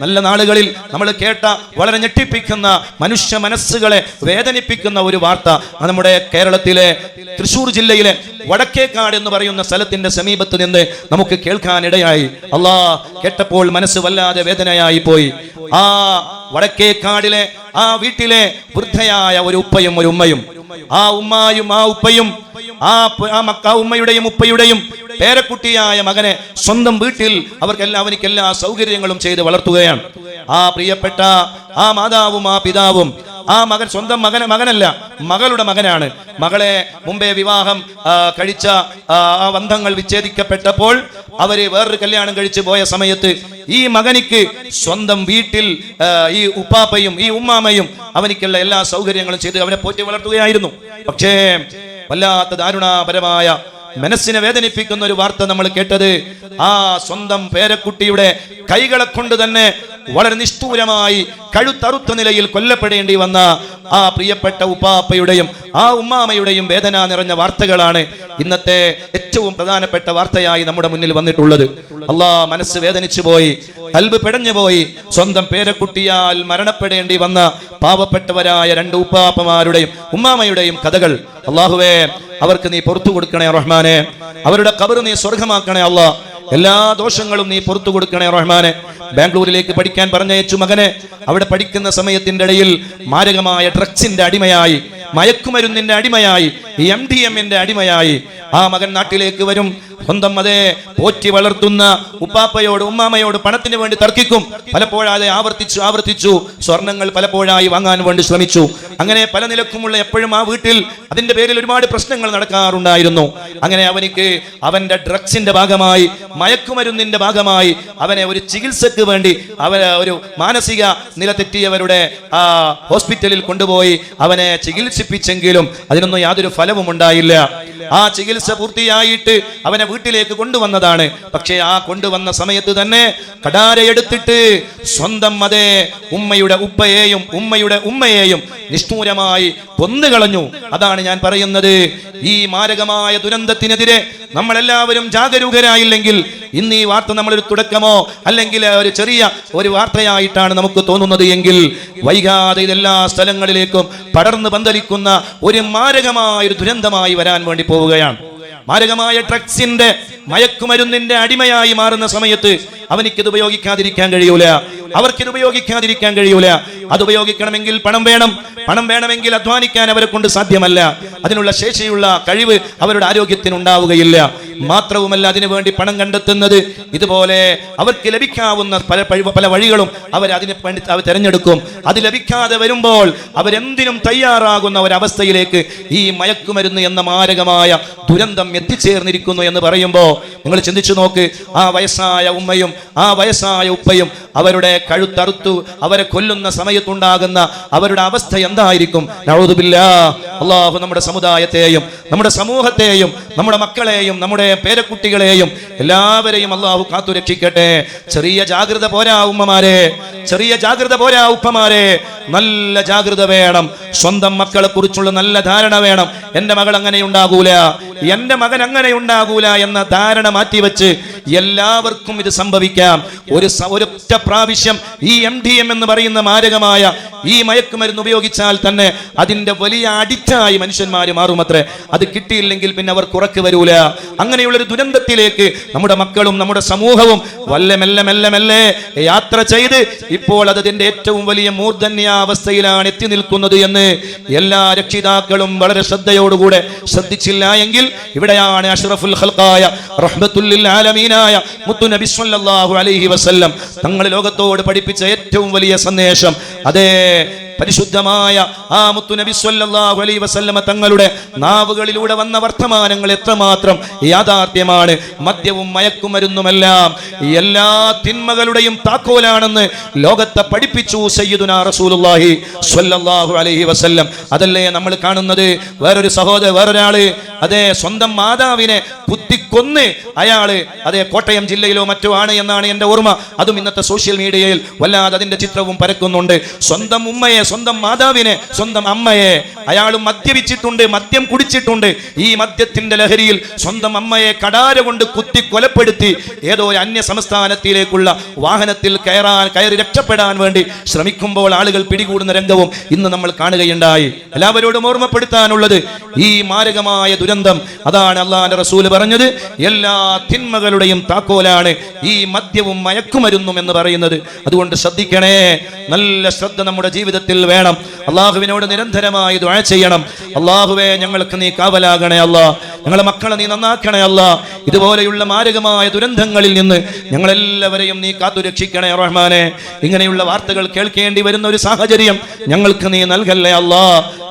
നല്ല നാളുകളിൽ നമ്മൾ കേട്ട വളരെ ഞെട്ടിപ്പിക്കുന്ന മനുഷ്യ മനസ്സുകളെ വേദനിപ്പിക്കുന്ന ഒരു വാർത്ത നമ്മുടെ കേരളത്തിലെ തൃശൂർ ജില്ലയിലെ വടക്കേക്കാട് എന്ന് പറയുന്ന സ്ഥലത്തിന്റെ സമീപത്ത് നിന്ന് നമുക്ക് കേൾക്കാനിടയായി. അള്ളാ കേട്ടപ്പോൾ മനസ്സ് വല്ലാതെ വേദനയായി പോയി. ആ വടക്കേക്കാടിലെ ആ വീട്ടിലെ വൃദ്ധയായ ഒരു ഉപ്പയും ഒരു ഉമ്മയും ആ ഉമ്മായും ആ ഉപ്പയും ആ ആ ഉമ്മയുടെയും ഉപ്പയുടെയും പേരക്കുട്ടിയായ മകനെ സ്വന്തം വീട്ടിൽ അവർക്കെല്ലാം അവനിക്ക് എല്ലാ സൗകര്യങ്ങളും ചെയ്ത് വളർത്തുകയാണ്. ആ പ്രിയപ്പെട്ട ആ മാതാവും ആ പിതാവും ആ മകൻ സ്വന്തം മകൻ മകനല്ല മകളുടെ മകനാണ്. മകളെ മുമ്പേ വിവാഹം കഴിച്ച ആ ബന്ധങ്ങൾ വിച്ഛേദിക്കപ്പെട്ടപ്പോൾ അവർ വേറൊരു കല്യാണം കഴിച്ചു പോയ സമയത്ത് ഈ മകനിക്ക് സ്വന്തം വീട്ടിൽ ഈ ഉപ്പാപ്പയും ഈ ഉമ്മാമയും അവനിക്കുള്ള എല്ലാ സൗകര്യങ്ങളും ചെയ്ത് അവനെ പോറ്റി വളർത്തുകയായിരുന്നു. പക്ഷേ വല്ലാത്ത ദാരുണാപരമായ മനസ്സിനെ വേദനിപ്പിക്കുന്ന ഒരു വാർത്ത നമ്മൾ കേട്ടത്. ആ സ്വന്തം പേരക്കുട്ടിയുടെ കൈകളെ കൊണ്ട് തന്നെ വളരെ നിഷ്ഠൂരമായി കഴുത്തറുത്ത നിലയിൽ കൊല്ലപ്പെടേണ്ടി വന്ന ആ പ്രിയപ്പെട്ട ഉപ്പാപ്പയുടെയും ആ ഉമ്മാമയുടെയും വേദന നിറഞ്ഞ വാർത്തകളാണ് ഇന്നത്തെ ഏറ്റവും പ്രധാനപ്പെട്ട വാർത്തയായി നമ്മുടെ മുന്നിൽ വന്നിട്ടുള്ളത്. അള്ളാ മനസ്സ് വേദനിച്ചു പോയി കൽബ് പിടഞ്ഞു പോയി. സ്വന്തം പേരക്കുട്ടിയാൽ മരണപ്പെടേണ്ടി വന്ന പാവപ്പെട്ടവരായ രണ്ട് ഉപ്പാപ്പമാരുടെയും ഉമ്മാമയുടെയും കഥകൾ. അള്ളാഹുവേ അവർക്ക് നീ പുറത്തു കൊടുക്കണേ റഹ്മാനെ. അവരുടെ കബർ നീ സ്വർഗമാക്കണേ അല്ലാ എല്ലാ ദോഷങ്ങളും നീ പുറത്തു കൊടുക്കണേ റഹ്മാനെ. ബാംഗ്ലൂരിലേക്ക് പഠിക്കാൻ പറഞ്ഞയച്ചു മകനെ. അവിടെ പഠിക്കുന്ന സമയത്തിന്റെ ഇടയിൽ മാരകമായ ഡ്രഗ്സിന്റെ അടിമയായി മയക്കുമരുന്നിന്റെ അടിമയായി എം ഡി എമ്മിന്റെ അടിമയായി ആ മകൻ നാട്ടിലേക്ക് വരും. സ്വന്തം അതേ പോറ്റി വളർത്തുന്ന ഉപ്പാപ്പയോട് ഉമ്മാമയോട് പണത്തിന് വേണ്ടി തർക്കിക്കും. പലപ്പോഴാതെ ആവർത്തിച്ചു ആവർത്തിച്ചു. സ്വർണങ്ങൾ പലപ്പോഴായി വാങ്ങാൻ വേണ്ടി ശ്രമിച്ചു. അങ്ങനെ പല നിലക്കുമുള്ള എപ്പോഴും ആ വീട്ടിൽ അതിന്റെ പേരിൽ ഒരുപാട് പ്രശ്നങ്ങൾ നടക്കാറുണ്ടായിരുന്നു. അങ്ങനെ അവനിക്ക് അവന്റെ ഡ്രഗ്സിന്റെ ഭാഗമായി മയക്കുമരുന്നിന്റെ ഭാഗമായി അവനെ ഒരു ചികിത്സക്ക് വേണ്ടി അവ ഒരു മാനസിക നില തെറ്റിയവരുടെ ആ ഹോസ്പിറ്റലിൽ കൊണ്ടുപോയി അവനെ ചികിത്സിപ്പിച്ചെങ്കിലും അതിനൊന്നും യാതൊരു ഫലവും ഉണ്ടായില്ല ആ ചികിത്സ പൂർത്തിയായിട്ട് അവനെ വീട്ടിലേക്ക് കൊണ്ടുവന്നതാണ്. പക്ഷേ ആ കൊണ്ടുവന്ന സമയത്ത് തന്നെ കടാരയെടുത്തിട്ട് സ്വന്തം അതേ ഉമ്മയുടെ ഉപ്പയെയും ഉമ്മയുടെ ഉമ്മയെയും നിഷ്ഠൂരമായി കൊന്നുകളഞ്ഞു അതാണ് ഞാൻ പറയുന്നത്. ഈ മാരകമായ ദുരന്തത്തിനെതിരെ നമ്മളെല്ലാവരും ജാഗരൂകരായില്ലെങ്കിൽ ഇന്ന് ഈ വാർത്ത നമ്മളൊരു തുടക്കമോ അല്ലെങ്കിൽ ഒരു ചെറിയ ഒരു വാർത്തയായിട്ടാണ് നമുക്ക് തോന്നുന്നത് എങ്കിൽ വൈകാതെ ഇതെല്ലാ സ്ഥലങ്ങളിലേക്കും പടർന്നു പന്തലിക്കുന്ന ഒരു മാരകമായ ഒരു ദുരന്തമായി വരാൻ വേണ്ടി പോവുകയാണ്. മാരകമായ ഡ്രഗ്സിന്റെ മയക്കുമരുന്നിന്റെ അടിമയായി മാറുന്ന സമയത്ത് അവനിക്കത് ഉപയോഗിക്കാതിരിക്കാൻ കഴിയൂല. അവർക്കിത് ഉപയോഗിക്കാതിരിക്കാൻ കഴിയൂല. അത് ഉപയോഗിക്കണമെങ്കിൽ പണം വേണം. പണം വേണമെങ്കിൽ അധ്വാനിക്കാൻ അവരെ കൊണ്ട് സാധ്യമല്ല. അതിനുള്ള ശേഷിയുള്ള കഴിവ് അവരുടെ ആരോഗ്യത്തിന് ഉണ്ടാവുകയില്ല. മാത്രവുമല്ല അതിനുവേണ്ടി പണം കണ്ടെത്തുന്നത് ഇതുപോലെ അവർക്ക് ലഭിക്കാവുന്ന പല പല വഴികളും അവർ അതിനെ പണി അവർ തിരഞ്ഞെടുക്കും. അത് ലഭിക്കാതെ വരുമ്പോൾ അവരെന്തിനും തയ്യാറാകുന്ന ഒരവസ്ഥയിലേക്ക് ഈ മയക്കുമരുന്ന് എന്ന മാരകമായ ദുരന്തം എത്തിച്ചേർന്നിരിക്കുന്നു എന്ന് പറയുമ്പോൾ നിങ്ങൾ ചിന്തിച്ചു നോക്ക്. ആ വയസ്സായ ഉമ്മയും ആ വയസ്സായ ഉപ്പയും അവരുടെ കഴുത്തറുത്തു അവരെ കൊല്ലുന്ന സമയത്തുണ്ടാകുന്ന അവരുടെ അവസ്ഥ എന്തായിരിക്കും. അള്ളാഹു നമ്മുടെ സമുദായത്തെയും നമ്മുടെ സമൂഹത്തെയും നമ്മുടെ മക്കളെയും നമ്മുടെ പേരക്കുട്ടികളെയും എല്ലാവരെയും അള്ളാഹു കാത്തു രക്ഷിക്കട്ടെ. ചെറിയ ജാഗ്രത പോരാ ഉമ്മമാരെ. ചെറിയ ജാഗ്രത പോരാ ഉപ്പമാരെ. നല്ല ജാഗ്രത വേണം. സ്വന്തം മക്കളെ കുറിച്ചുള്ള നല്ല ധാരണ വേണം. എന്റെ മകൾ അങ്ങനെ ഉണ്ടാകൂല എന്റെ മകൻ അങ്ങനെ ഉണ്ടാകൂല എന്ന ധാരണ മാറ്റിവെച്ച് എല്ലാവർക്കും ഇത് സംഭവിക്കാം. ഒരു ഒരൊറ്റ പ്രാവശ്യം ഈ എം ഡി എം എന്ന് പറയുന്ന മാരകമായ ഈ മയക്കുമരുന്ന് ഉപയോഗിച്ചാൽ തന്നെ അതിന്റെ വലിയ അടിച്ചായി മനുഷ്യന്മാർ മാറുമത്രേ. അത് കിട്ടിയില്ലെങ്കിൽ പിന്നെ അവർ കുറക്ക് വരൂല. അങ്ങനെയുള്ള ഒരു ദുരന്തത്തിലേക്ക് നമ്മുടെ മക്കളും നമ്മുടെ സമൂഹവും വല്ല മെല്ലെ മെല്ലെ മെല്ലെ യാത്ര ചെയ്ത് ഇപ്പോൾ അത് അതിന്റെ ഏറ്റവും വലിയ മൂർധന്യാവസ്ഥയിലാണ് എത്തി നിൽക്കുന്നത് എന്ന് എല്ലാ രക്ഷിതാക്കളും വളരെ ശ്രദ്ധയോടുകൂടെ ശ്രദ്ധിച്ചില്ല എങ്കിൽ ഇവിടെയാണ് അഷ്റഫുൽ ഖൽഖായ റഹ്മത്തുല്ലിൽ ആലമീനായ മുത്തു നബി സല്ലല്ലാഹു അലൈഹി വസല്ലം തങ്ങൾ ലോകത്തോട് പഠിപ്പിച്ച ഏറ്റവും വലിയ സന്ദേശം. അതേ പരിശുദ്ധമായ ആ മുത്തു നബി സല്ലല്ലാഹു അലൈഹി വസല്ലമ തങ്ങളുടെ നാവുകളിലൂടെ വന്ന വർത്തമാനങ്ങൾ എത്രമാത്രം യാഥാർത്ഥ്യമാണ്. മദ്യവും മയക്കുമരുന്നുമെല്ലാം എല്ലാ തിന്മകളുടെയും താക്കോലാണെന്ന് ലോകത്തെ പഠിപ്പിച്ചു സയ്യിദുനാ റസൂലുള്ളാഹി സ്വല്ലല്ലാഹു അലൈഹി വസല്ലം. അതല്ലേ നമ്മൾ കാണുന്നത്? വേറൊരു സഹോദര വേറൊരാൾ അതേ സ്വന്തം മാതാവിനെ കുത്തിക്കൊന്ന് അയാൾ അതേ കോട്ടയം ജില്ലയിലോ മറ്റോ ആണ് എന്നാണ് എന്റെ ഓർമ്മ. അതും ഇന്നത്തെ സോഷ്യൽ മീഡിയയിൽ വല്ലാതെ അതിന്റെ ചിത്രവും പരക്കുന്നുണ്ട്. സ്വന്തം ഉമ്മയെ സ്വന്തം മാതാവിനെ സ്വന്തം അമ്മയെ അയാൾ മദ്യപിച്ചിട്ടുണ്ട് മദ്യം കുടിച്ചിട്ടുണ്ട്. ഈ മദ്യത്തിന്റെ ലഹരിയിൽ സ്വന്തം അമ്മയെ കടാര കൊണ്ട് കുത്തി കൊലപ്പെടുത്തി ഏതോ അന്യ സംസ്ഥാനത്തിലേക്കുള്ള വാഹനത്തിൽ കയറാൻ കയറി രക്ഷപ്പെടാൻ വേണ്ടി ശ്രമിക്കുമ്പോൾ ആളുകൾ പിടികൂടുന്ന രംഗവും ഇന്ന് നമ്മൾ കാണുകയുണ്ടായി. എല്ലാവരോടും ഓർമ്മപ്പെടുത്താനുള്ളത് ഈ മാരകമായ ദുരന്തം. അതാണ് അള്ളാന്റെ റസൂൽ പറഞ്ഞത്. എല്ലാ തിന്മകളുടെയും താക്കോലാണ് ഈ മദ്യവും മയക്കുമരുന്നും എന്ന് പറയുന്നത്. അതുകൊണ്ട് ശ്രദ്ധിക്കണേ. നല്ല ശ്രദ്ധ നമ്മുടെ ജീവിതത്തിൽ വേണം. അള്ളാഹുവിനോട് നിരന്തരമായി ദുഴ ചെയ്യണം. അള്ളാഹുവെ ഞങ്ങൾക്ക് നീ കാവലാകണേ അല്ല. ഞങ്ങളെ മക്കളെ നീ നന്നാക്കണേ അല്ല. ഇതുപോലെയുള്ള മാരകമായ ദുരന്തങ്ങളിൽ നിന്ന് ഞങ്ങളെല്ലാവരെയും നീ കാത്തു രക്ഷിക്കണേ റഹ്മാനെ. ഇങ്ങനെയുള്ള വാർത്തകൾ കേൾക്കേണ്ടി വരുന്ന ഒരു സാഹചര്യം ഞങ്ങൾക്ക് നീ നൽകല്ലേ അല്ല.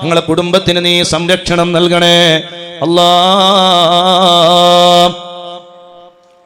ഞങ്ങളെ കുടുംബത്തിന് നീ സംരക്ഷണം നൽകണേ. അല്ലാ.